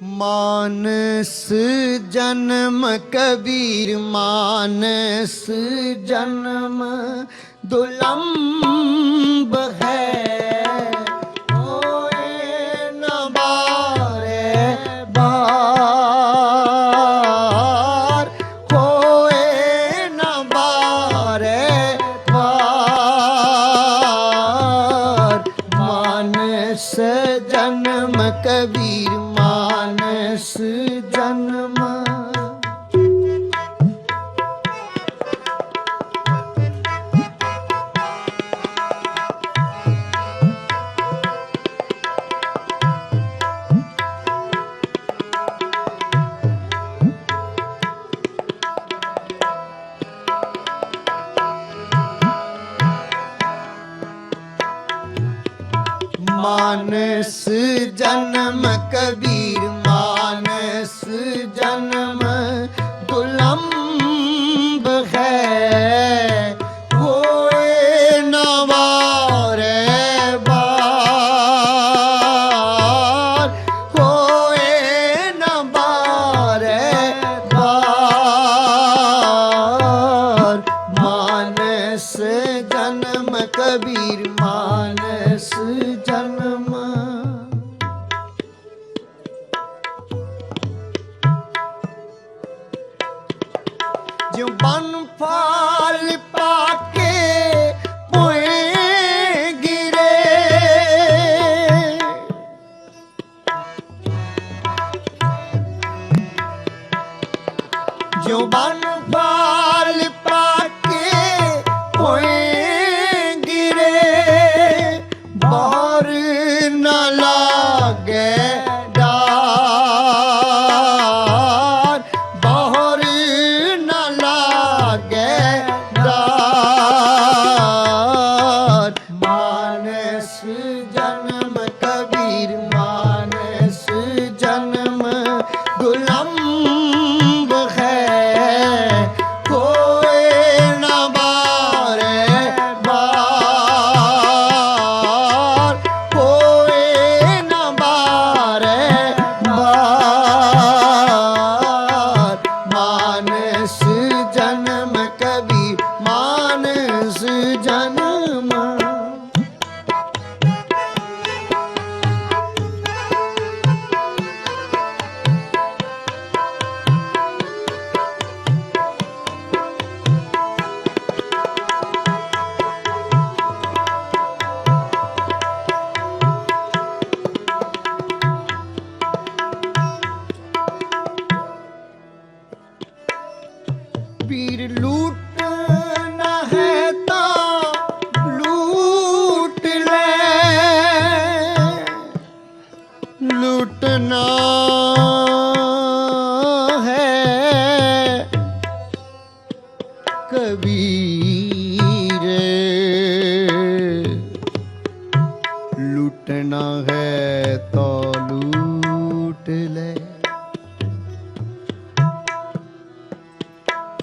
ਮਾਨਸ ਜਨਮ ਕਬੀਰ ਮਾਨਸ ਜਨਮ ਦੁਲੰਬ ਹੈ ਮਾਨਸ ਜਨਮ ਕਬੀਰ ਜ਼ੁਬਨ ਬਨ ਫਲ ਪਾਕੇ ਪੋਏ ਗਿਰੇ। ਜੁਬਨ ਬਨ ਫਲ ਪਾਕੇ ਹੋਏ ਗਿਰੇ। ਬਾਹਰ ਨ ਲਾਗੇ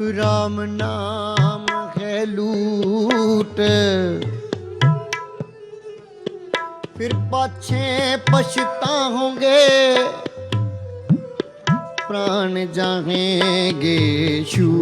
ਰਾਮ ਨਾਮ ਹੈ ਲੂਟ। ਫਿਰ ਪਾਛੇ ਪਛਤਾਹੋਂਗੇ ਪ੍ਰਾਣ ਜਾਹੇਗੇ ਸ਼ੂ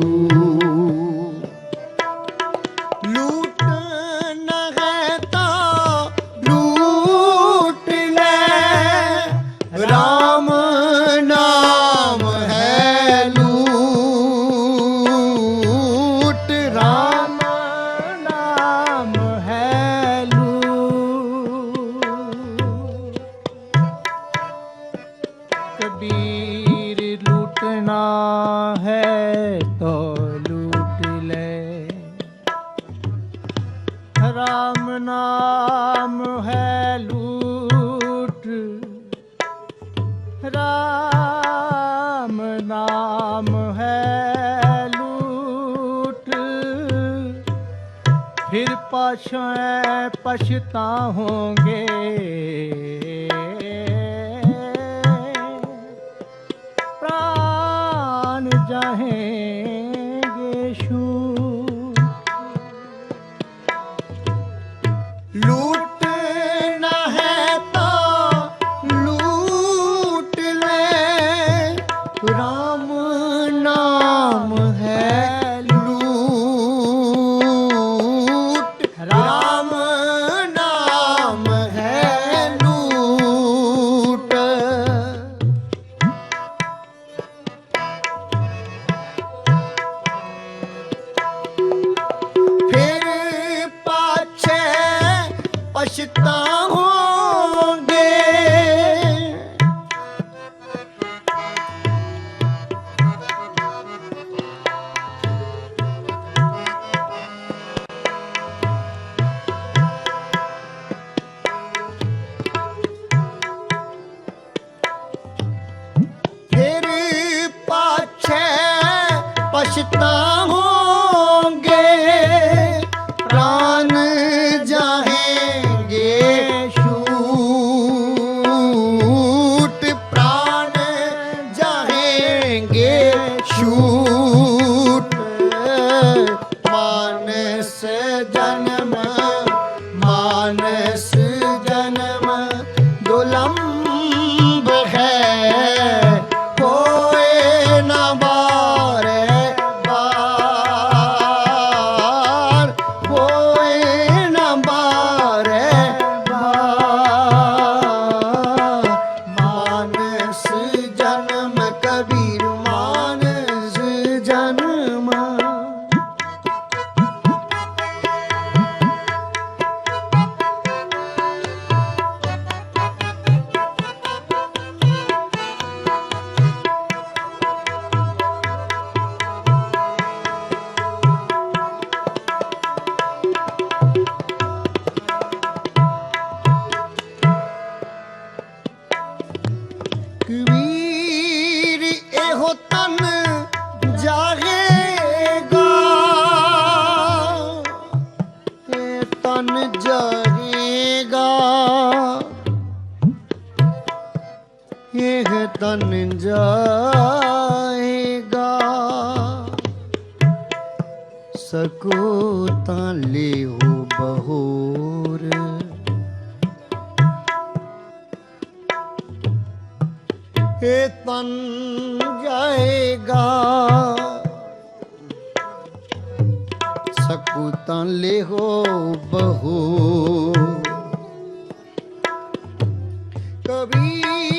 ਹੈ ਤੋ ਲੂਟ ਲੈ ਰਾਮ ਨਾਮ ਹੈ ਲੂਟ ਰਾਮ ਨਾਮ ਹੈ ਲੂਟ ਫਿਰ ਪਾਛੈ ਪਛਤਾਹੋਂਗੇ ਪ੍ਰਾਨ ਤਨ ਜਾਏਗਾ। ਸਕੋ ਤਾਂ ਲਿਓ ਬਹੋਰ। ਇਹ ਤਨ ਜਾਏਗਾ। ਸਕੂ ਤਾਂ ਲਿਹੋ ਬਹੂ ਕਬੀਰ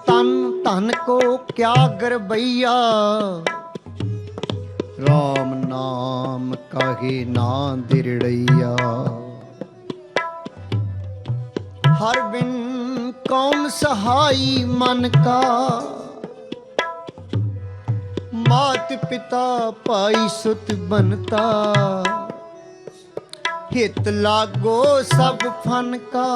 ਧਨ ਕੋ ਕਿਆ ਗਰਬਈਆ RAM ਨਾਮ ਕਹੇ ਨਾ ਦਿਰੜਈਆ। ਹਰ ਬਿਨ ਕੌਣ ਸਹਾਈ ਮਨ ਕਾ। ਮਾਤ ਪਿਤਾ ਭਾਈ ਸੁਤ ਬਨਤਾ ਹਿਤ ਲਾਗੋ ਸਭ ਫਨ ਕਾ।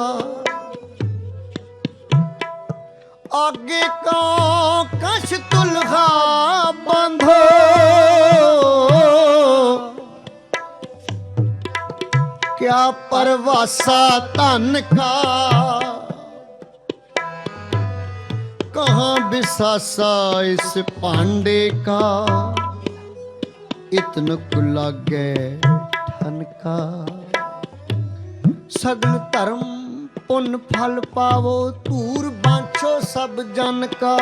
ਆਗੇ ਕੋ ਕਸ਼ ਤੁਲਹਾ ਬੰਧੋ? ਕਿਆ ਪਰਵਾਸਾ ਧਨ ਕਾ? ਕਹਾਂ ਬਿਸਾਸਾ ਇਸ ਭਾਂਡੇ ਕਾ? ਇਤਨ ਕੁ ਲਾਗੇ ਠਨਕਾ ਸਗਲ ਧਰਮ ਪੁੰਨ ਫਲ ਪਾਵੋ ਧੂਰ ਸਭ ਜਨ ਕਾ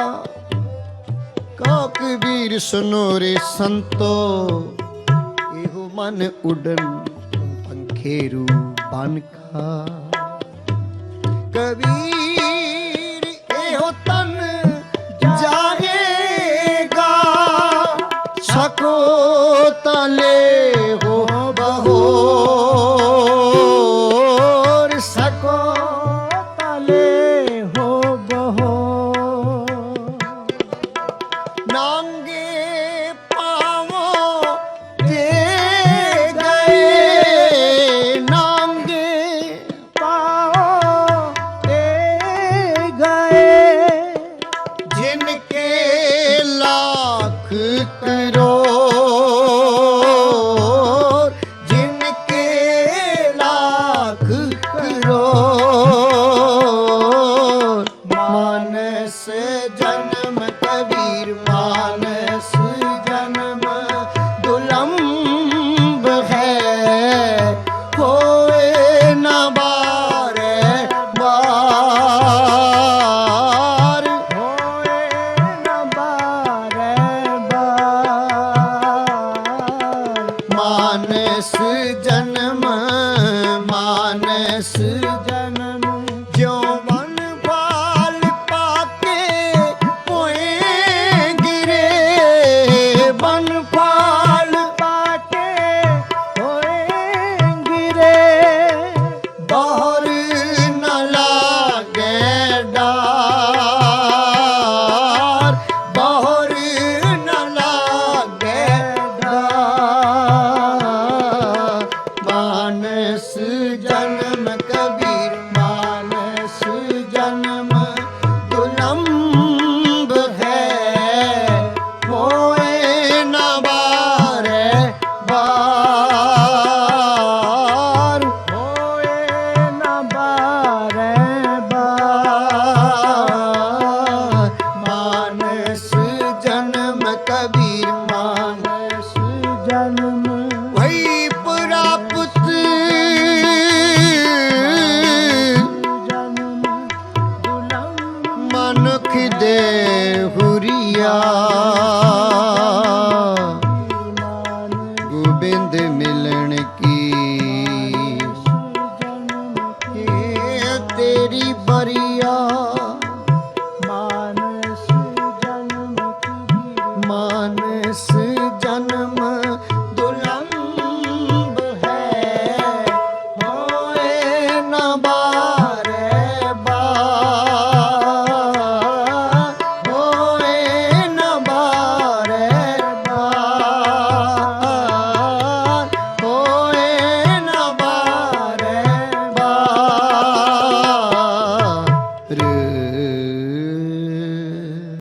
ਕਾ ਕਬੀਰ ਸੁਨੋ ਰੇ ਸੰਤੋ। ਇਹੋ ਮਨ ਉਡਨ ਪੰਖੇਰੂ ਬਨ ਕਾ ਕਬੀਰ, ਇਹੋ ਤਲੇ দে হুরিয়া।